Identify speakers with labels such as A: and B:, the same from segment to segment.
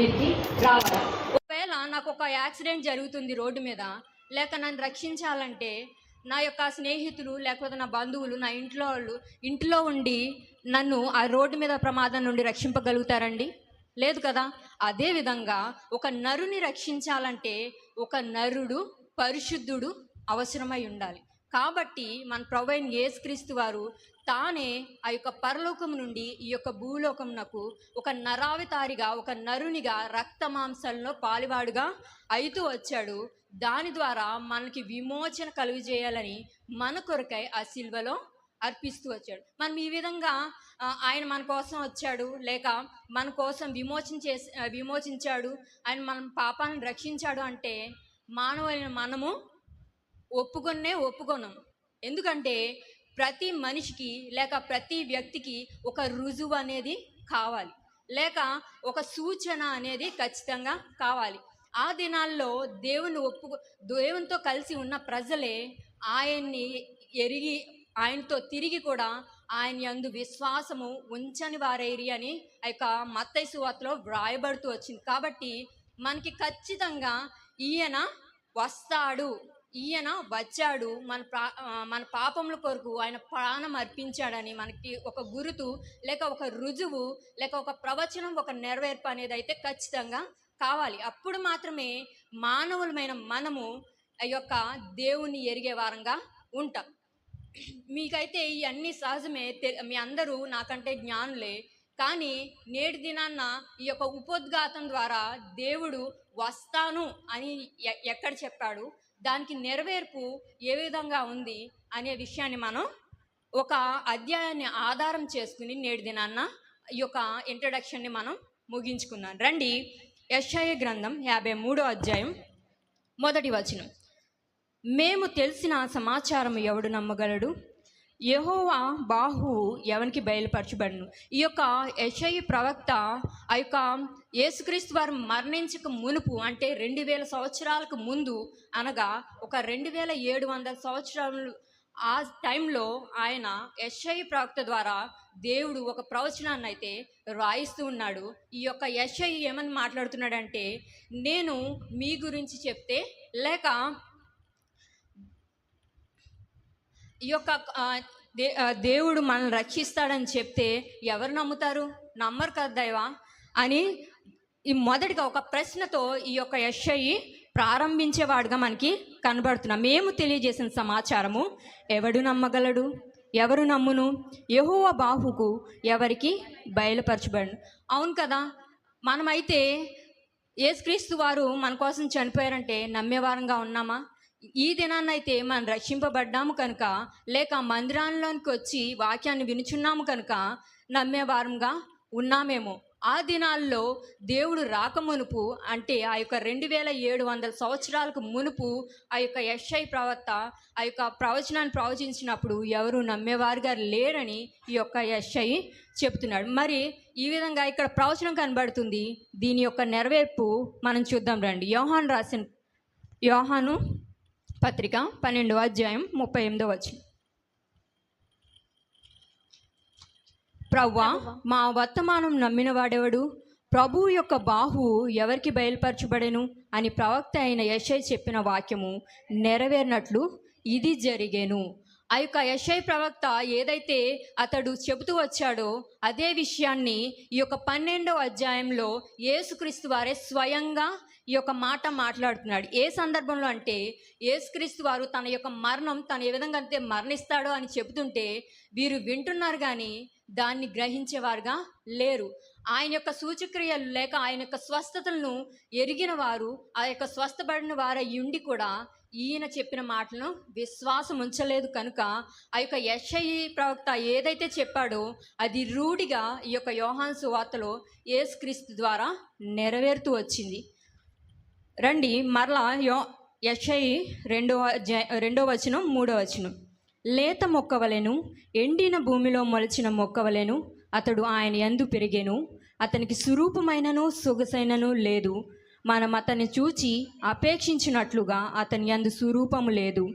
A: మీదకి రావాలి. ఒకవేళ నాకు ఒక యాక్సిడెంట్ జరుగుతుంది రోడ్డు మీద లేక నన్ను రక్షించాలంటే నా యొక్క స్నేహితులు లేకపోతే నా బంధువులు నా ఇంట్లో వాళ్ళు ఇంట్లో ఉండి నన్ను ఆ రోడ్డు మీద ప్రమాదం నుండి రక్షింపగలుగుతారండి? లేదు కదా? అదేవిధంగా ఒక నరుని రక్షించాలంటే ఒక నరుడు పరిశుద్ధుడు అవసరమై ఉండాలి. కాబట్టి మన ప్రొవైన్ యేసుక్రీస్తు వారు తానే ఆ యొక్క పరలోకం నుండి ఈ యొక్క భూలోకమునకు ఒక నరావితారిగా ఒక నరునిగా రక్త మాంసాలలో పాలివాడుగా అయితూ వచ్చాడు. దాని ద్వారా మనకి విమోచన కలుగు చేయాలని మన కొరకై ఆ సిల్వలో అర్పిస్తూ వచ్చాడు. మనం ఈ విధంగా ఆయన మన కోసం వచ్చాడు. లేక మన కోసం విమోచన చేసి విమోచించాడు. ఆయన మన పాపాలను రక్షించాడు అంటే మానవులైన మనము ఒప్పుకొనే ఒప్పుకొనం ఎందుకంటే ప్రతి మనిషికి లేక ప్రతి వ్యక్తికి ఒక రుజువు అనేది కావాలి. లేక ఒక సూచన అనేది ఖచ్చితంగా కావాలి. ఆ దినాల్లో దేవుని ఒప్పు దేవునితో కలిసి ఉన్న ప్రజలే ఆయన్ని ఎరిగి ఆయనతో తిరిగి కూడా ఆయన యందు విశ్వాసము ఉంచని వారేరి అని ఆ యొక్క మత్తై సువార్తలో వ్రాయబడుతూ వచ్చింది. కాబట్టి మనకి ఖచ్చితంగా ఈయన వస్తాడు. ఈయన వచ్చాడు మన ప్రా మన పాపముల కొరకు ఆయన ప్రాణం అర్పించాడని మనకి ఒక గురుతు లేక ఒక రుజువు లేక ఒక ప్రవచనం ఒక నెరవేర్పు అనేది అయితే ఖచ్చితంగా కావాలి. అప్పుడు మాత్రమే మానవులమైన మనము ఆ యొక్క దేవుణ్ణి ఎరిగే వారంగా ఉంటాం. మీకైతే ఇవన్నీ సహజమే తె- మీ అందరూ నాకంటే జ్ఞానులే కానీ నేటి దినాన్న ఈ యొక్క ఉపోద్ఘాతం ద్వారా దేవుడు వస్తాను అని ఎక్కడ చెప్పాడు? దానికి నెరవేర్పు ఏ విధంగా ఉంది అనే విషయాన్ని మనం ఒక అధ్యాయాన్ని ఆధారం చేసుకుని నేటి దినాన్న ఈ యొక్క ఇంట్రడక్షన్ని మనం ముగించుకుందాం. రండి. యశ్ఐ గ్రంథం యాభై మూడో అధ్యాయం మొదటి వచనం. మేము తెలిసిన సమాచారం ఎవడు నమ్మగలడు? యహోవా బాహు ఎవనికి బయలుపరచబడను? ఈ యొక్క యశై ప్రవక్త ఆ యొక్క యేసుక్రీస్తు వారు మరణించక మునుపు అంటే రెండు వేల సంవత్సరాలకు ముందు అనగా ఒక రెండు వేల ఏడు వందల సంవత్సరాలు ఆ టైంలో ఆయన యశై ప్రవక్త ద్వారా దేవుడు ఒక ప్రవచనాన్ని అయితే రాయిస్తూ ఉన్నాడు. ఈ యొక్క యశై ఏమని మాట్లాడుతున్నాడంటే నేను మీ గురించి చెప్తే లేక ఈ యొక్క దే దేవుడు మనల్ని రక్షిస్తాడని చెప్తే ఎవరు నమ్ముతారు? నమ్మరు కదా దైవా? అని ఈ మొదటిగా ఒక ప్రశ్నతో ఈ యొక్క యశ్ఐ ప్రారంభించేవాడుగా మనకి కనబడుతున్నాం. మేము తెలియజేసిన సమాచారము ఎవడు నమ్మగలడు? ఎవరు నమ్మును? యెహోవ బాహుకు ఎవరికి బయలుపరచబడు? అవును కదా మనమైతే ఏసుక్రీస్తు వారు మన కోసం చనిపోయారంటే నమ్మేవారంగా ఉన్నామా? ఈ దినాన్నైతే మనం రక్షింపబడ్డాము కనుక లేక మందిరాల్లోనికి వచ్చి వాక్యాన్ని వినుచున్నాము కనుక నమ్మేవారంగా ఉన్నామేమో. ఆ దినాల్లో దేవుడు రాక మునుపు అంటే ఆ యొక్క రెండు వేల ఏడు వందల సంవత్సరాలకు మునుపు ఆ యొక్క ఎస్ఐ ప్రవక్త ఆ యొక్క ప్రవచనాన్ని ప్రవచించినప్పుడు ఎవరు నమ్మేవారుగా లేరని ఈ యొక్క ఎస్ఐ చెప్తున్నాడు. మరి ఈ విధంగా ఇక్కడ ప్రవచనం కనబడుతుంది. దీని యొక్క నెరవేర్పు మనం చూద్దాం రండి. యోహాన్ రాసిన యోహాను పత్రిక పన్నెండవ అధ్యాయం ముప్పై ఎనిమిదో వచ్చి ప్రవ్వా మా వర్తమానం నమ్మిన వాడెవడు? ప్రభు యొక్క బాహు ఎవరికి బయలుపరచబడెను? అని ప్రవక్త అయిన యశై చెప్పిన వాక్యము నెరవేరినట్లు ఇది జరిగేను. ఆ యొక్క యశై ప్రవక్త ఏదైతే అతడు చెబుతూ వచ్చాడో అదే విషయాన్ని ఈ యొక్క పన్నెండవ అధ్యాయంలో యేసుక్రీస్తు వారే స్వయంగా ఈ యొక్క మాట మాట్లాడుతున్నాడు. ఏ సందర్భంలో అంటే యేసుక్రీస్తు వారు తన యొక్క మరణం తను ఏ విధంగా అయితే మరణిస్తాడో అని చెబుతుంటే వీరు వింటున్నారు కానీ దాన్ని గ్రహించేవారుగా లేరు. ఆయన యొక్క సూచక్రియలు లేక ఆయన యొక్క స్వస్థతలను ఎరిగిన వారు ఆ యొక్క స్వస్థపడిన వారై ఉండి కూడా ఈయన చెప్పిన మాటలను విశ్వాసం ఉంచలేదు కనుక ఆ యొక్క యశై ప్రవక్త ఏదైతే చెప్పాడో అది రూఢిగా ఈ యొక్క యోహాన్ సువార్తలో ఏసుక్రీస్తు ద్వారా నెరవేరుతూ వచ్చింది. రండి మరలా యో యశై రెండో రెండో వచనం మూడో వచనం. లేత మొక్కవలెను ఎండిన భూమిలో మొలిచిన మొక్కవలెను అతడు ఆయన యందు పెరిగెను. అతనికి సురూపమైనను సొగసైనను లేదు. మనం అతన్ని చూచి అపేక్షించినట్లుగా అతని యందు స్వరూపము లేదు.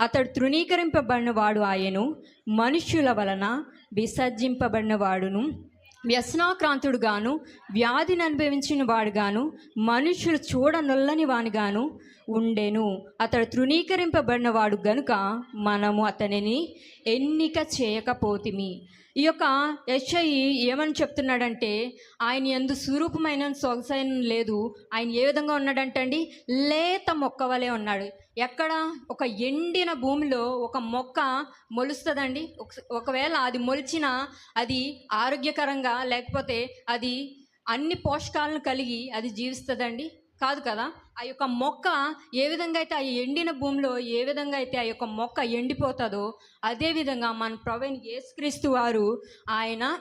A: అతడు తృణీకరింపబడిన వాడు ఆయను. మనుష్యుల వలన విసర్జింపబడినవాడును. వ్యసనాక్రాంతుడుగాను వ్యాధిని అనుభవించిన వాడుగాను మనుషులు చూడనొల్లని వానిగాను ఉండెను. అతడు తృణీకరింపబడిన వాడు గనుక మనము అతనిని ఎన్నిక చేయకపోతిమి. ఈ యొక్క ఎస్ఐ ఏమని చెప్తున్నాడంటే ఆయన ఎందు స్వరూపమైన సొగసైన లేదు. ఆయన ఏ విధంగా ఉన్నాడంటండి? లేత మొక్క వలె ఉన్నాడు. ఎక్కడ? ఒక ఎండిన భూమిలో ఒక మొక్క మొలుస్తుందండి. ఒకవేళ అది మొలిచిన అది ఆరోగ్యకరంగా లేకపోతే అది అన్ని పోషకాలను కలిగి అది జీవిస్తుందండి. కాదు కదా? ఆ యొక్క మొక్క ఏ విధంగా అయితే ఆ ఎండిన భూమిలో ఏ విధంగా అయితే ఆ యొక్క మొక్క ఎండిపోతుందో అదేవిధంగా మన ప్రవీణ్ యేసుక్రీస్తు వారు ఆయన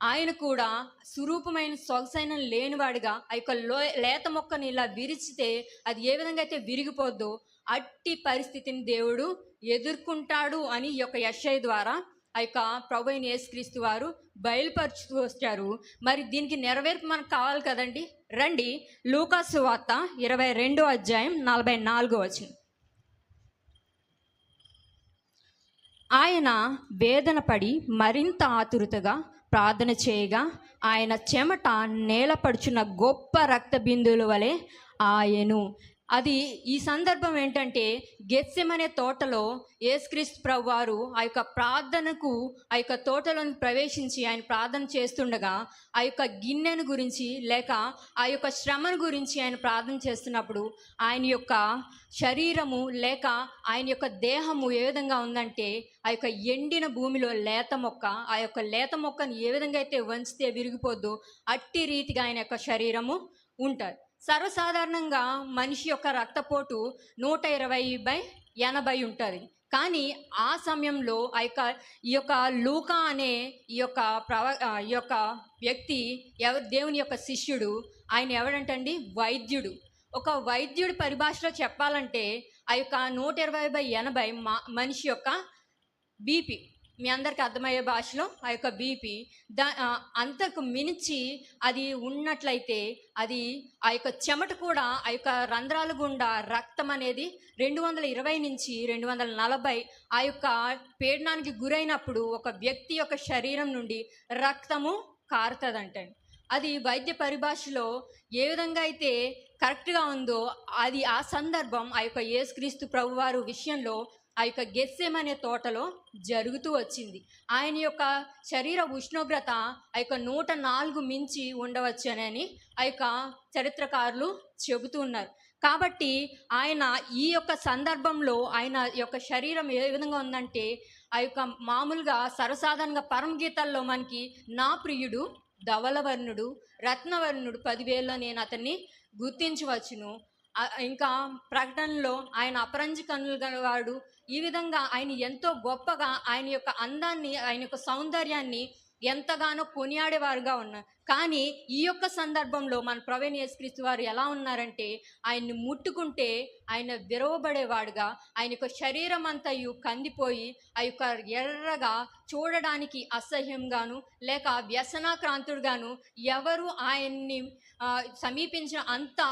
A: ఆయన కూడా సురూపమైన సొగసైన లేనివాడిగా ఆ యొక్క లో లేత మొక్కని ఇలా విరిచితే అది ఏ విధంగా అయితే విరిగిపోద్దో అట్టి పరిస్థితిని దేవుడు ఎదుర్కొంటాడు అని ఈ యొక్క యశయ ద్వారా ఆ యొక్క ప్రభు అయిన యేసుక్రీస్తు వారు బయలుపరుచుతూ వచ్చారు. మరి దీనికి నెరవేర్పు మనకు కావాలి కదండి? రండి. లూకాసు వార్త ఇరవై రెండో అధ్యాయం నలభై నాలుగో వచ్చిన ఆయన వేదన పడి మరింత ఆతురతగా ప్రార్థన చేయగా ఆయన చెమట నేలపడుచున్న గొప్ప రక్త బిందువుల వలె ఆయను. అది ఈ సందర్భం ఏంటంటే గెత్సెమనే తోటలో యేసుక్రీస్తు ప్రభు వారు ఆ యొక్క ప్రార్థనకు ఆ యొక్క తోటలోని ప్రవేశించి ఆయన ప్రార్థన చేస్తుండగా ఆ యొక్క గిన్నెను గురించి లేక ఆ యొక్క శ్రమను గురించి ఆయన ప్రార్థన చేస్తున్నప్పుడు ఆయన యొక్క శరీరము లేక ఆయన యొక్క దేహము ఏ విధంగా ఉందంటే ఆ యొక్క ఎండిన భూమిలో లేత మొక్క ఆ యొక్క లేత మొక్కను ఏ విధంగా అయితే వంచితే విరిగిపోద్దు అట్టి రీతిగా ఆయన యొక్క శరీరము ఉంటుంది. సర్వసాధారణంగా మనిషి యొక్క రక్తపోటు నూట ఇరవై బై ఎనభై ఉంటుంది. కానీ ఆ సమయంలో ఆ యొక్క ఈ యొక్క లూకా అనే ఈ యొక్క ప్రవ ఈ యొక్క వ్యక్తి ఎవరు దేవుని యొక్క శిష్యుడు ఆయన ఎవడంటండి వైద్యుడు. ఒక వైద్యుడి పరిభాషలో చెప్పాలంటే ఆ యొక్క నూట ఇరవై బై ఎనభై మా మనిషి యొక్క బీపీ. మీ అందరికి అర్థమయ్యే భాషలో ఆ యొక్క బీపీ దా అంతకు మించి అది ఉన్నట్లయితే అది ఆ యొక్క చెమట కూడా ఆ యొక్క రంధ్రాల గుండా రక్తం అనేది రెండు వందల ఇరవై నుంచి రెండు వందల నలభై ఆ యొక్క పీడనానికి గురైనప్పుడు ఒక వ్యక్తి యొక్క శరీరం నుండి రక్తము కారుతుందంటండి. అది వైద్య పరిభాషలో ఏ విధంగా అయితే కరెక్ట్గా ఉందో అది ఆ సందర్భం ఆ యొక్క యేసుక్రీస్తు ప్రభువారు విషయంలో ఆ యొక్క గెస్సేమ్ అనే తోటలో జరుగుతూ వచ్చింది. ఆయన యొక్క శరీర ఉష్ణోగ్రత ఆ యొక్క నూట నాలుగు మించి ఉండవచ్చనని ఆ యొక్క చరిత్రకారులు చెబుతూ ఉన్నారు. కాబట్టి ఆయన ఈ యొక్క సందర్భంలో ఆయన యొక్క శరీరం ఏ విధంగా ఉందంటే ఆ యొక్క మామూలుగా సర్వసాధారణంగా పరమగీతాల్లో మనకి నా ప్రియుడు ధవలవర్ణుడు రత్నవర్ణుడు పదివేల్లో నేను అతన్ని గుర్తించవచ్చును. ఇంకా ప్రకటనలో ఆయన అపరంజి కన్నులు ఈ విధంగా ఆయన ఎంతో గొప్పగా ఆయన యొక్క అందాన్ని ఆయన యొక్క సౌందర్యాన్ని ఎంతగానో కొనియాడేవారుగా ఉన్నారు కానీ ఈ యొక్క సందర్భంలో మన ప్రవీణ్ యేసుక్రీస్తు వారు ఎలా ఉన్నారంటే ఆయన్ని ముట్టుకుంటే ఆయన విరవబడేవాడుగా ఆయన యొక్క శరీరం అంతయు కందిపోయి ఆ యొక్క ఎర్రగా చూడడానికి అసహ్యంగాను లేక వ్యసనాక్రాంతుడుగాను ఎవరు ఆయన్ని సమీపించిన అంత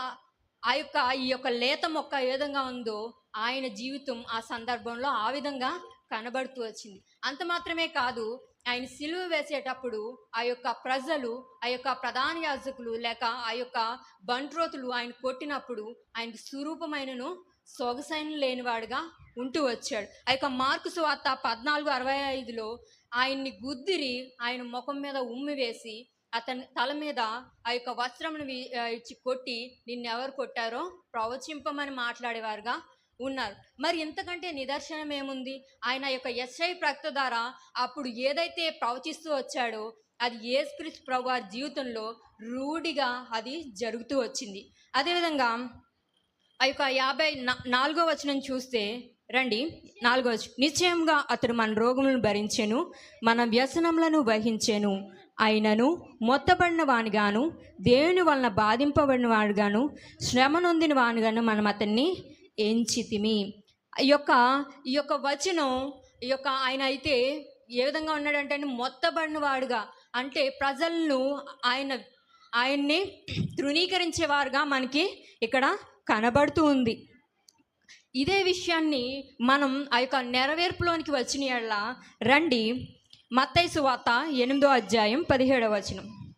A: ఆ యొక్క ఈ యొక్క లేత మొక్క ఏ విధంగా ఉందో ఆయన జీవితం ఆ సందర్భంలో ఆ విధంగా కనబడుతూ వచ్చింది. అంత మాత్రమే కాదు ఆయన సిలువ వేసేటప్పుడు ఆ యొక్క ప్రజలు ఆ యొక్క ప్రధాన యాజకులు లేక ఆ యొక్క బంట్రోతులు ఆయన కొట్టినప్పుడు ఆయనకు స్వరూపమైనను సొగసైన లేనివాడుగా ఉంటూ వచ్చాడు. ఆ యొక్క మార్కు సువార్త పద్నాలుగు అరవై ఐదులో ఆయన్ని గుద్దిరి ఆయన ముఖం మీద ఉమ్మి వేసి అతని తల మీద ఆ యొక్క వస్త్రమును ఇచ్చి కొట్టి నిన్నెవరు కొట్టారో ప్రవచింపమని మాట్లాడేవారుగా ఉన్నారు. మరి ఇంతకంటే నిదర్శనం ఏముంది? ఆయన యొక్క ఎస్ఐ ప్రక్త ద్వారా అప్పుడు ఏదైతే ప్రవచిస్తూ వచ్చాడో అది యేసుక్రీస్తు ప్రభు వారి జీవితంలో రూఢిగా అది జరుగుతూ వచ్చింది. అదేవిధంగా ఆ యొక్క యాభై నా- నాలుగో వచనం చూస్తే రండి నాలుగో వచనం నిశ్చయంగా అతడు మన రోగములను భరించెను మన వ్యసనములను వహించెను అయినను మొత్తబడిన వానిగాను దేవుని వలన బాధింపబడిన వాడుగాను శ్రమ నొందిన వానిగాను మనం అతన్ని ఎంచితిమి. ఈ యొక్క ఈ యొక్క వచనం ఈ యొక్క ఆయన అయితే ఏ విధంగా ఉన్నాడంటే మొత్తబడిన వాడుగా. అంటే ప్రజలను ఆయన ఆయన్ని తృణీకరించేవారుగా మనకి ఇక్కడ కనబడుతూ ఉంది. ఇదే విషయాన్ని మనం ఆ యొక్క నెరవేర్పులోనికి వచ్చిన యెడల రండి. మత్తయి సువార్త ఎనిమిదో అధ్యాయం పదిహేడవ వచనం.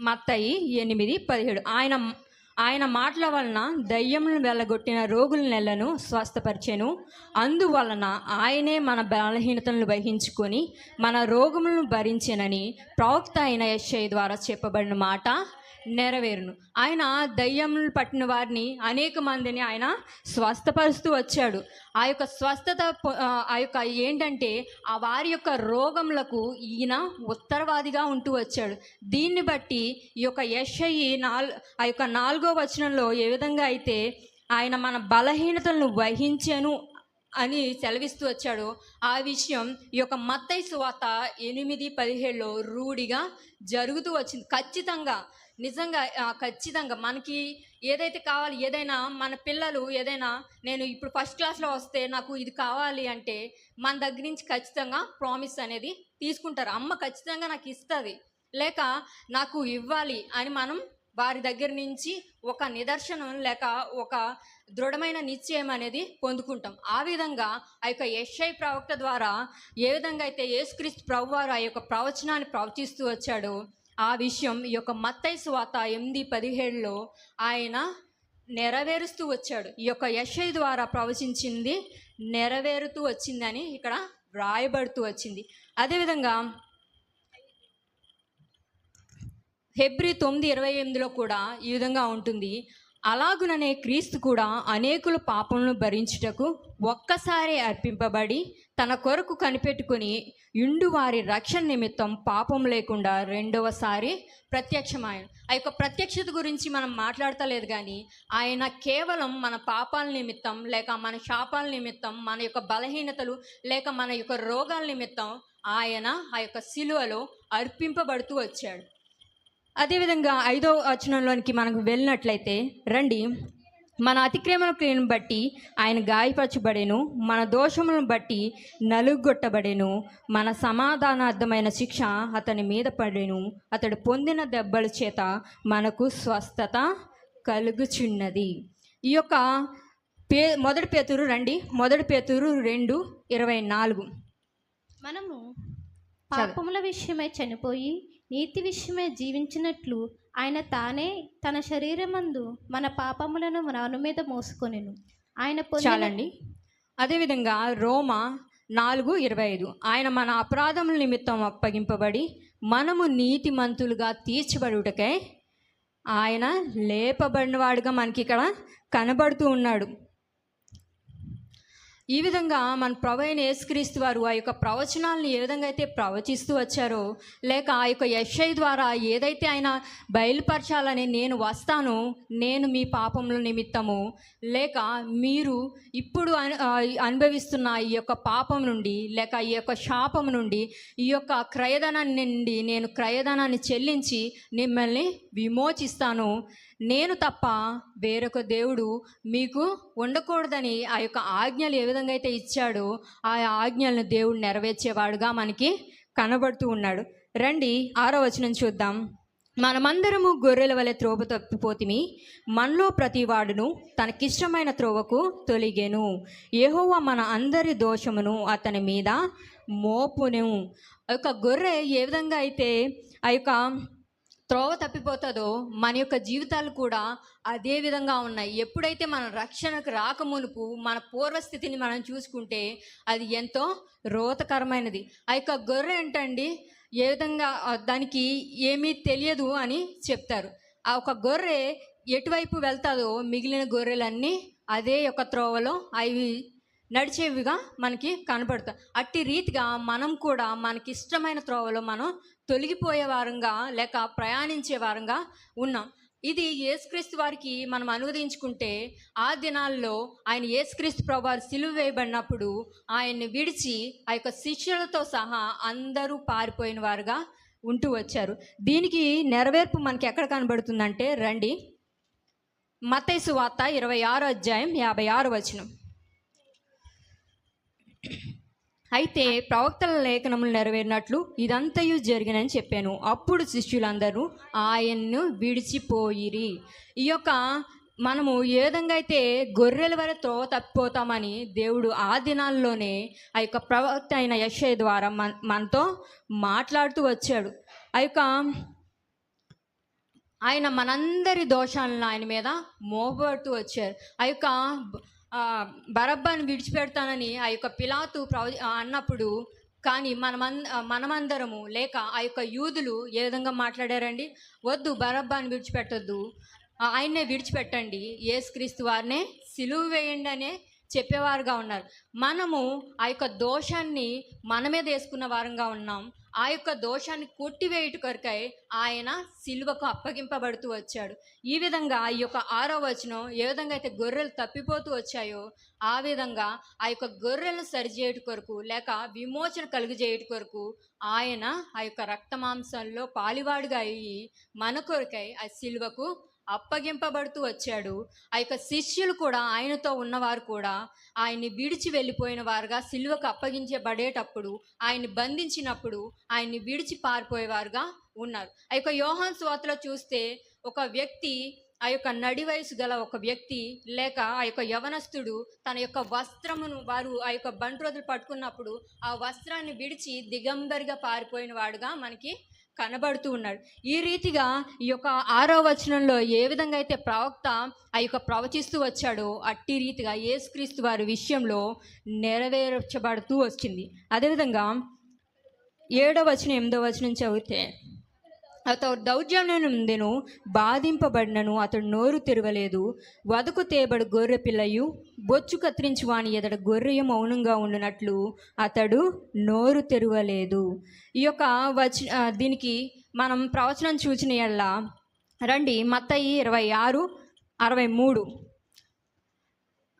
A: మత్తయి ఎనిమిది పదిహేడు. ఆయన ఆయన మాటల వలన దయ్యములను వెళ్ళగొట్టిన రోగుల నెలను స్వస్థపరిచెను. అందువలన ఆయనే మన బలహీనతలను వహించుకొని మన రోగములను భరించెనని ప్రవక్త అయిన యశ్ఐ ద్వారా చెప్పబడిన మాట. నెరవేరును. ఆయన దయ్యములు పట్టిన వారిని అనేక మందిని ఆయన స్వస్థపరుస్తూ వచ్చాడు. ఆ యొక్క స్వస్థత ఆ యొక్క ఏంటంటే ఆ వారి యొక్క రోగములకు ఈయన ఉత్తరవాదిగా ఉంటూ వచ్చాడు. దీన్ని బట్టి ఈ యొక్క యశయి నాల్ ఆ యొక్క నాలుగో వచనంలో ఏ విధంగా అయితే ఆయన మన బలహీనతలను వహించాను అని సెలవిస్తూ వచ్చాడు ఆ విషయం ఈ యొక్క మత్తై సువాత ఎనిమిది పదిహేడులో రూఢిగా జరుగుతూ వచ్చింది. ఖచ్చితంగా నిజంగా ఖచ్చితంగా మనకి ఏదైతే కావాలి ఏదైనా మన పిల్లలు ఏదైనా నేను ఇప్పుడు ఫస్ట్ క్లాస్లో వస్తే నాకు ఇది కావాలి అంటే మన దగ్గర నుంచి ఖచ్చితంగా ప్రామిస్ అనేది తీసుకుంటారు. అమ్మ ఖచ్చితంగా నాకు ఇస్తుంది. లేక నాకు ఇవ్వాలి అని మనం వారి దగ్గర నుంచి ఒక నిదర్శనం లేక ఒక దృఢమైన నిశ్చయం అనేది పొందుకుంటాం. ఆ విధంగా ఆ యొక్క యశ్ఐ ప్రవక్త ద్వారా ఏ విధంగా అయితే యేసుక్రీస్తు ప్రభువారు ఆ యొక్క ప్రవచనాన్ని ప్రవచిస్తూ వచ్చాడు ఆ విషయం ఈ యొక్క మత్తై సువాత ఎనిమిది పదిహేడులో ఆయన నెరవేరుస్తూ వచ్చాడు. ఈ యొక్క యశ్ఐ ద్వారా ప్రవచించింది నెరవేరుతూ వచ్చిందని ఇక్కడ వ్రాయబడుతూ వచ్చింది. అదేవిధంగా హెబ్రి తొమ్మిది ఇరవై ఎనిమిదిలో కూడా ఈ విధంగా ఉంటుంది. అలాగుననే క్రీస్తు కూడా అనేకుల పాపములను భరించుటకు ఒక్కసారి అర్పింపబడి తన కొరకు కనిపెట్టుకుని ఇండు వారి రక్షణ నిమిత్తం పాపం లేకుండా రెండవసారి ప్రత్యక్షమాయను ఆ యొక్క ప్రత్యక్షత గురించి మనం మాట్లాడతలేదు కానీ ఆయన కేవలం మన పాపాల నిమిత్తం లేక మన శాపాల నిమిత్తం మన యొక్క బలహీనతలు లేక మన యొక్క రోగాల నిమిత్తం ఆయన ఆ యొక్క శిలువలో అర్పింపబడుతూ వచ్చాడు. అదేవిధంగా ఐదో వచనంలోనికి మనకు వెళ్ళినట్లయితే రండి. మన అతిక్రమణను బట్టి ఆయన గాయపరచబడేను. మన దోషములను బట్టి నలుగొట్టబడేను. మన సమాధానార్థమైన శిక్ష అతని మీద పడేను. అతడు పొందిన దెబ్బల చేత మనకు స్వస్థత కలుగుచున్నది. ఈ యొక్క పే మొదటి పేతురు రండి. మొదటి పేతురు రెండు ఇరవై నాలుగు.
B: మనము పాపముల విషయమై చనిపోయి నీతి విషయమే జీవించినట్లు ఆయన తానే తన శరీరమందు మన పాపములను మన మీద మోసుకొనిను. ఆయన
A: చాలండి. అదేవిధంగా రోమ నాలుగు ఇరవై ఐదు. ఆయన మన అపరాధముల నిమిత్తం అప్పగింపబడి మనము నీతిమంతులుగా తీర్చబడుటకై ఆయన లేపబడినవాడుగా మనకి ఇక్కడ కనబడుతూ ఉన్నాడు. ఈ విధంగా మన ప్రభు అయిన యేసుక్రీస్తు వారు ఆ యొక్క ప్రవచనాలను ఏ విధంగా అయితే ప్రవచిస్తూ వచ్చారో లేక ఆ యొక్క యశై ద్వారా ఏదైతే ఆయన బయలుపరచాలని నేను వస్తాను నేను మీ పాపముల నిమిత్తము లేక మీరు ఇప్పుడు అను- అనుభవిస్తున్న ఈ యొక్క పాపం నుండి లేక ఈ యొక్క శాపం నుండి ఈ యొక్క క్రయధనాన్ని నుండి నేను క్రయధనాన్ని చెల్లించి మిమ్మల్ని విమోచిస్తాను. నేను తప్ప వేరొక దేవుడు మీకు ఉండకూడదని ఆ యొక్క ఆజ్ఞలు ఏ విధంగా అయితే ఇచ్చాడో ఆ ఆజ్ఞలను దేవుడు నెరవేర్చేవాడుగా మనకి కనబడుతూ ఉన్నాడు. రండి ఆరో వచనం చూద్దాం. మనమందరము గొర్రెల వలె త్రోవ తప్పిపోతిమి మనలో ప్రతివాడును తనకిష్టమైన త్రోవకు తొలిగెను. ఏహోవ మన అందరి దోషమును అతని మీద మోపును. ఆ యొక్క గొర్రె ఏ విధంగా అయితే ఆ యొక్క త్రోవ తప్పిపోతుందో మన యొక్క జీవితాలు కూడా అదే విధంగా ఉన్నాయి. ఎప్పుడైతే మన రక్షణకు రాకమునుపు మన పూర్వస్థితిని మనం చూసుకుంటే అది ఎంతో రోతకరమైనది. ఆ యొక్క గొర్రె ఏంటండి? ఏ విధంగా దానికి ఏమీ తెలియదు అని చెప్తారు. ఆ ఒక గొర్రె ఎటువైపు వెళ్తాదో మిగిలిన గొర్రెలన్నీ అదే యొక్క త్రోవలో అవి నడిచేవిగా మనకి కనపడతాయి. అట్టి రీతిగా మనం కూడా మనకి ఇష్టమైన త్రోవలో మనం తొలగిపోయే వారంగా లేక ప్రయాణించే వారంగా ఉన్నాం. ఇది యేసుక్రీస్తు వారికి మనం అనువదించుకుంటే ఆ దినాల్లో ఆయన యేసుక్రీస్తు ప్రభువారు సిలువ వేయబడినప్పుడు ఆయన్ని విడిచి ఆ యొక్క శిష్యులతో సహా అందరూ పారిపోయిన వారుగా ఉంటూ వచ్చారు. దీనికి నెరవేర్పు మనకి ఎక్కడ కనబడుతుందంటే రండి. మతైసు వార్త ఇరవై ఆరో అధ్యాయం యాభై ఆరు వచనం. అయితే ప్రవక్తల లేఖనములు నెరవేరినట్లు ఇదంతయు జరిగినని చెప్పాను. అప్పుడు శిష్యులందరూ ఆయన్ను విడిచిపోయిరి. ఈ యొక్క మనము ఏ విధంగా అయితే గొర్రెల వల్ల త్రోవ తప్పిపోతామని దేవుడు ఆ దినాల్లోనే ఆ యొక్క ప్రవక్త అయిన యశయ ద్వారా మన మనతో మాట్లాడుతూ వచ్చాడు. ఆ యొక్క ఆయన మనందరి దోషాలను ఆయన మీద మోపడుతూ వచ్చారు. ఆ యొక్క బరబ్బాను విడిచిపెడతానని ఆ యొక్క పిలాతు ప్రవ అన్నప్పుడు కానీ మనమంద మనమందరము లేక ఆ యొక్క యూదులు ఏ విధంగా మాట్లాడారండి? వద్దు బరబ్బాను విడిచిపెట్టొద్దు. ఆయన్నే విడిచిపెట్టండి. ఏసుక్రీస్తు వారినే సిలువ వేయండి అనే చెప్పేవారుగా ఉన్నారు. మనము ఆ యొక్క దోషాన్ని మన మీద వేసుకున్న వారంగా ఉన్నాం. ఆ యొక్క దోషాన్ని కొట్టివేయుట కొరకై ఆయన సిలువకు అప్పగింపబడుతూ వచ్చాడు. ఈ విధంగా ఈ యొక్క ఆరో వచనం ఏ విధంగా అయితే గొర్రెలు తప్పిపోతూ వచ్చాయో ఆ విధంగా ఆ యొక్క గొర్రెలను సరిచేయుట కొరకు లేక విమోచన కలుగజేయుట కొరకు ఆయన ఆ యొక్క రక్తమాంసంలో పాలివాడుగా అయ్యి మన కొరకై ఆ సిలువకు అప్పగింపబడుతూ వచ్చాడు. ఆ యొక్క శిష్యులు కూడా ఆయనతో ఉన్నవారు కూడా ఆయన్ని విడిచి వెళ్ళిపోయిన వారుగా సిలువకు అప్పగించబడేటప్పుడు ఆయన్ని బంధించినప్పుడు ఆయన్ని విడిచి పారిపోయేవారుగా ఉన్నారు. ఆ యొక్క యోహాన్ స్వాతలో చూస్తే ఒక వ్యక్తి ఆ యొక్క నడి వయసు గల ఒక వ్యక్తి లేక ఆ యొక్క యవనస్తుడు తన యొక్క వస్త్రమును వారు ఆ యొక్క బంట్రోజులు పట్టుకున్నప్పుడు ఆ వస్త్రాన్ని విడిచి దిగంబరిగా పారిపోయిన వాడుగా మనకి కనబడుతూ ఉన్నాడు. ఈ రీతిగా ఈ యొక్క ఆరో వచనంలో ఏ విధంగా అయితే ప్రవక్త ఆ యొక్క ప్రవచిస్తూ వచ్చాడో అట్టి రీతిగా ఏసుక్రీస్తు వారి విషయంలో నెరవేర్చబడుతూ వచ్చింది. అదేవిధంగా ఏడో వచనం ఎనిమిదో వచనం చదివితే అతడు దౌర్జన్యం నుండెను బాధింపబడినను అతడు నోరు తెరవలేదు. వదకు తేబడు గొర్రె పిల్లయు బొచ్చు కత్తిరించి వాని ఎదడ గొర్రెయ మౌనంగా ఉండినట్లు అతడు నోరు తెరవలేదు. ఈ యొక్క వచ దీనికి మనం ప్రవచనం చూచిన ఎల్లా రండి మత్తయి ఇరవై ఆరు అరవై మూడు.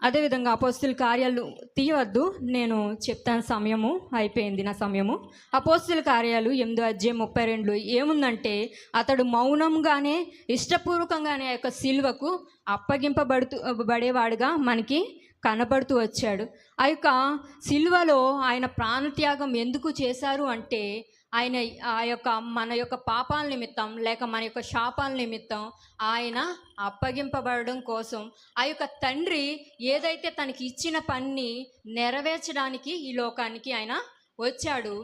A: అదేవిధంగా అపోస్తుల కార్యాలు తీయవద్దు. నేను చెప్తాను సమయము అయిపోయింది నా సమయము. అపోస్తుల కార్యాలు ఎనిమిది అధ్యాయం ముప్పై రెండు ఏముందంటే అతడు మౌనంగానే ఇష్టపూర్వకంగానే ఆ యొక్క సిల్వకు అప్పగింపబడుతూ బడేవాడుగా మనకి కనబడుతూ వచ్చాడు. ఆ యొక్క సిల్వలో ఆయన ప్రాణత్యాగం ఎందుకు చేశారు అంటే ఆయన ఆ యొక్క మన యొక్క పాపాల నిమిత్తం లేక మన యొక్క శాపాల నిమిత్తం ఆయన అప్పగింపబడడం కోసం ఆ యొక్క తండ్రి ఏదైతే తనకి ఇచ్చిన పని నెరవేర్చడానికి ఈ లోకానికి ఆయన వచ్చాడు.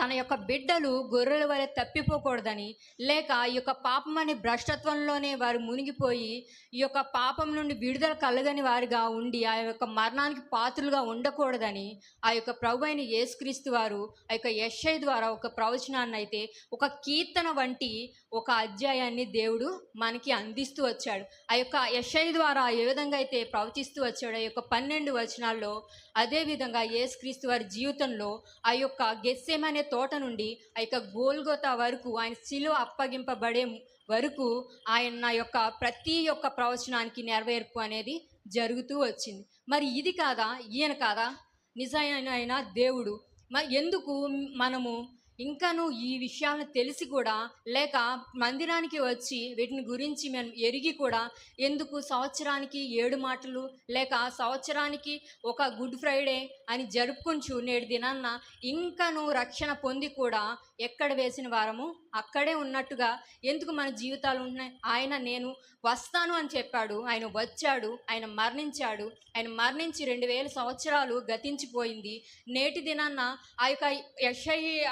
A: తన యొక్క బిడ్డలు గొర్రెల వలె తప్పిపోకూడదని లేక ఈ యొక్క పాపం అనే భ్రష్టత్వంలోనే వారు మునిగిపోయి ఈ యొక్క పాపం నుండి విడుదల కలగని వారిగా ఉండి ఆ యొక్క మరణానికి పాత్రులుగా ఉండకూడదని ఆ యొక్క ప్రభు అయిన యేసుక్రీస్తు వారు ఆ యొక్క యశ్ఐ ద్వారా ఒక ప్రవచనాన్ని అయితే ఒక కీర్తన వంటి ఒక అధ్యాయాన్ని దేవుడు మనకి అందిస్తూ వచ్చాడు. ఆ యొక్క యశ్ఐ ద్వారా ఏ విధంగా అయితే ప్రవచిస్తూ వచ్చాడు ఆ యొక్క పన్నెండు వచనాల్లో అదేవిధంగా యేసుక్రీస్తు వారి జీవితంలో ఆ యొక్క గెస్సేమనే తోట నుండి ఆ యొక్క గోల్గోతా వరకు ఆయన శిలువ అప్పగింపబడే వరకు ఆయన నా యొక్క ప్రతి ఒక్క ప్రవచనానికి నెరవేర్పు అనేది జరుగుతూ వచ్చింది. మరి ఇది కాదా? ఈయన కాదా? నిజమైన దేవుడు. మరి ఎందుకు మనము ఇంకాను ఈ విషయాలను తెలిసి కూడా లేక మందిరానికి వచ్చి వీటిని గురించి మేము ఎరిగి కూడా ఎందుకు సంవత్సరానికి ఏడు మాటలు లేక సంవత్సరానికి ఒక గుడ్ ఫ్రైడే అని జరుపుకుంటూ నేడు దినాన్న ఇంకను రక్షణ పొంది కూడా ఎక్కడ వేసిన వారము? అక్కడే ఉన్నట్టుగా ఎందుకు మన జీవితాలు ఉన్నాయి ఆయన నేను వస్తాను అని చెప్పాడు. ఆయన వచ్చాడు. ఆయన మరణించాడు. ఆయన మరణించి రెండు వేల సంవత్సరాలు గతించిపోయింది. నేటి దినాన్న ఆ యొక్క యశై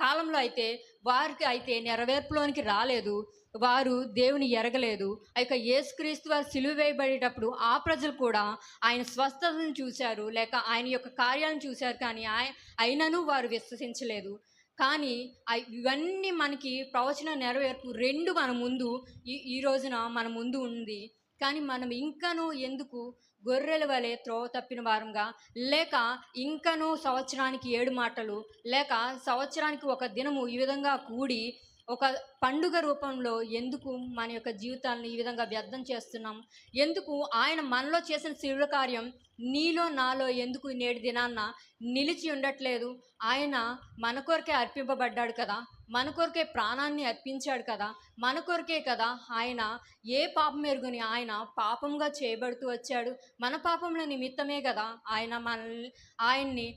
A: కాలంలో అయితే వారికి అయితే నెరవేర్పులోనికి రాలేదు. వారు దేవుని ఎరగలేదు. ఆ యొక్క యేసుక్రీస్తు వారు సిలువ వేయబడేటప్పుడు ఆ ప్రజలు కూడా ఆయన స్వస్థతను చూశారు. లేక ఆయన యొక్క కార్యాలను చూశారు. కానీ ఆయనను వారు విశ్వసించలేదు. కానీ ఇవన్నీ మనకి ప్రవచన నెరవేర్పు రెండు మన ముందు ఈ ఈ రోజున మన ముందు ఉంది. కానీ మనం ఇంకనూ ఎందుకు గొర్రెల వలె త్రోవ తప్పిన వారంగా? లేక ఇంకనూ సంవత్సరానికి ఏడు మాటలు లేక సంవత్సరానికి ఒక దినము ఈ విధంగా కూడి ఒక పండుగ రూపంలో ఎందుకు మన యొక్క జీవితాలను ఈ విధంగా వ్యర్థం చేస్తున్నాం? ఎందుకు ఆయన మనలో చేసిన శివుల కార్యం నీలో నాలో ఎందుకు నేటి దినాన్న నిలిచి ఉండట్లేదు? ఆయన మన కొరకే అర్పింపబడ్డాడు కదా? మన కొరకే ప్రాణాన్ని అర్పించాడు కదా? మన కొరకే కదా ఆయన ఏ పాపం ఎరుగుని ఆయన పాపంగా చేయబడుతూ వచ్చాడు? మన పాపముల నిమిత్తమే కదా ఆయన మన ఆయన్ని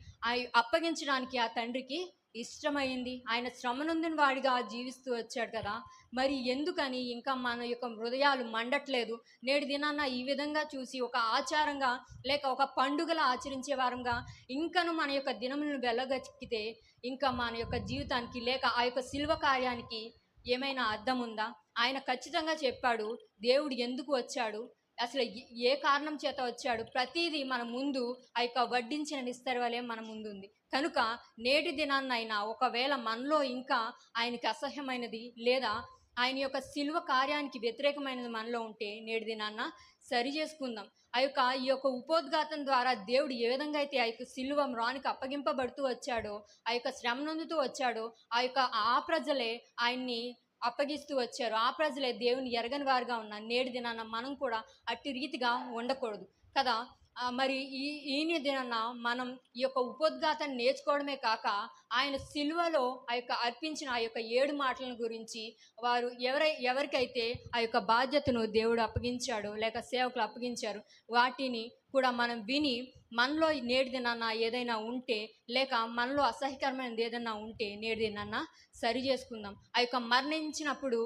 A: అప్పగించడానికి ఆ తండ్రికి ఇష్టమైంది. ఆయన శ్రమనొందిన వాడిగా జీవిస్తూ వచ్చాడు కదా. మరి ఎందుకని ఇంకా మన యొక్క హృదయాలు మండట్లేదు? నేటి దినాన్న ఈ విధంగా చూసి ఒక ఆచారంగా లేక ఒక పండుగల ఆచరించే వారంగా ఇంకను మన యొక్క దినములను వెళ్ళగక్కితే ఇంకా మన యొక్క జీవితానికి లేక ఆ యొక్క శిల్వ కార్యానికి ఏమైనా అర్థం ఉందా ఆయన ఖచ్చితంగా చెప్పాడు దేవుడు ఎందుకు వచ్చాడు? అసలు ఏ- ఏ కారణం చేత వచ్చాడు? ప్రతిదీ మన ముందు ఆ యొక్క వడ్డించిన నిస్తరి వలె మన ముందుంది. కనుక నేటి దినాన్నైనా ఒకవేళ మనలో ఇంకా ఆయనకి అసహ్యమైనది లేదా ఆయన యొక్క శిల్వ కార్యానికి వ్యతిరేకమైనది మనలో ఉంటే నేటి దినాన్న సరి చేసుకుందాం. ఆ యొక్క ఈ యొక్క ఉపోద్ఘాతం ద్వారా దేవుడు ఏ విధంగా అయితే ఆ యొక్క శిలువ మ్రానికి అప్పగింపబడుతూ వచ్చాడో ఆ యొక్క శ్రమ నొందుతూ వచ్చాడో ఆ యొక్క ఆ ప్రజలే ఆయన్ని అప్పగిస్తూ వచ్చారు. ఆ ప్రజలే దేవుని ఎరగని వారుగా ఉన్న నేటి దినాన్న మనం కూడా అట్టి రీతిగా ఉండకూడదు కదా? మరి ఈ ఈయన దినాన మనం ఈ యొక్క ఉపోద్ఘాతాన్ని నేర్చుకోవడమే కాక ఆయన సిల్వలో ఆ యొక్క అర్పించిన ఆ యొక్క ఏడు మాటల గురించి వారు ఎవరై ఎవరికైతే ఆ యొక్క బాధ్యతను దేవుడు అప్పగించాడో లేక సేవకులు అప్పగించారు వాటిని కూడా మనం విని మనలో నేటి దినాన్న ఏదైనా ఉంటే లేక మనలో అసహ్యకరమైనది ఏదైనా ఉంటే నేటి దినాన్న సరి చేసుకుందాం. ఆ యొక్క మరణించినప్పుడు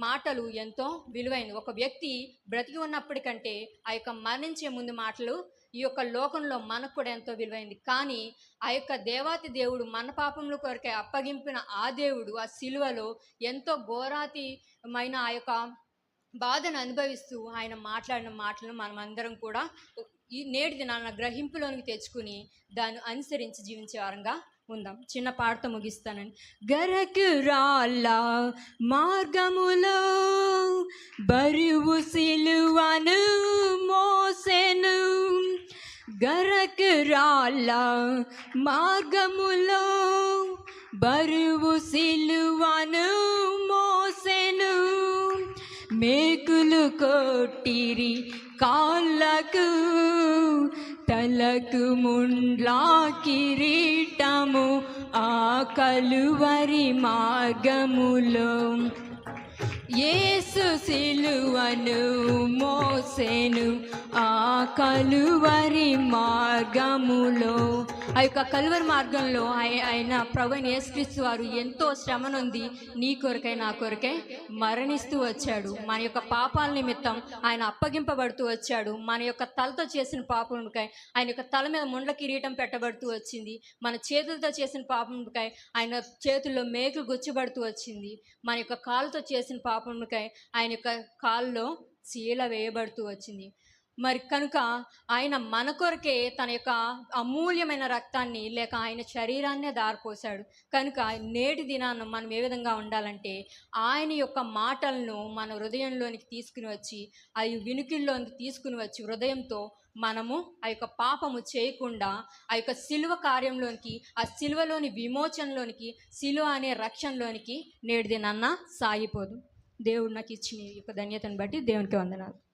A: మాటలు ఎంతో విలువైనవి. ఒక వ్యక్తి బ్రతికి ఉన్నప్పటికంటే ఆ యొక్క మరణించే ముందు మాటలు ఈ యొక్క లోకంలో మనకు కూడా ఎంతో విలువైంది కానీ ఆ యొక్క దేవాతి దేవుడు మన పాపముల కొరకే అప్పగింపిన ఆ దేవుడు ఆ సిలువలో ఎంతో ఘోరాతిమైన ఆ యొక్క బాధను అనుభవిస్తూ ఆయన మాట్లాడిన మాటలను మనం అందరం కూడా ఈ నేటి దినాన గ్రహింపులోనికి తెచ్చుకుని దాన్ని అనుసరించి జీవించే వారంగా ఉందాం చిన్న పాటతో ముగిస్తానండి. గరకు రాలా మార్గములో బరువు సిలువను మోసెను. గరకు రాలా మార్గములో బరువు సిలువను మోసెను. మేకులు కొట్టిరి కాళ్ళకు తలకు ముండ్లా కిరీటము ఆ కలువరి మార్గములో. యేసు సిలువను మోసెను ఆ కలువరి మార్గములో. ఆ యొక్క కల్వర్ మార్గంలో ఆయన ప్రభు యేసుక్రీస్తు వారు ఎంతో శ్రమనుంది నీ కొరకై నా కొరకై మరణిస్తూ వచ్చాడు. మన యొక్క పాపాల నిమిత్తం ఆయన అప్పగింపబడుతూ వచ్చాడు. మన యొక్క తలతో చేసిన పాపముకై ఆయన యొక్క తల మీద ముండ్ల కిరీటం పెట్టబడుతూ వచ్చింది. మన చేతులతో చేసిన పాపముకై ఆయన చేతుల్లో మేకులు గుచ్చబడుతూ వచ్చింది. మన యొక్క కాళ్ళతో చేసిన పాపముకై ఆయన యొక్క కాళ్ళలో చీల వేయబడుతూ వచ్చింది. మరి కనుక ఆయన మన కొరకే తన యొక్క అమూల్యమైన రక్తాన్ని లేక ఆయన శరీరాన్నే దారిపోశాడు. కనుక నేటి దినాన్ని మనం ఏ విధంగా ఉండాలంటే ఆయన యొక్క మాటలను మన హృదయంలోనికి తీసుకుని వచ్చి అవి వినుకిల్లోనికి తీసుకుని వచ్చి హృదయంతో మనము ఆ యొక్క పాపము చేయకుండా ఆ యొక్క సిలువ కార్యంలోనికి ఆ సిలువలోని విమోచనలోనికి సిలువ అనే రక్షణలోనికి నేటి దినాన్న సాగిపోదు. దేవుడు నాకు ఇచ్చిన ఈ యొక్క ధన్యతను బట్టి దేవునికి వందనాలు.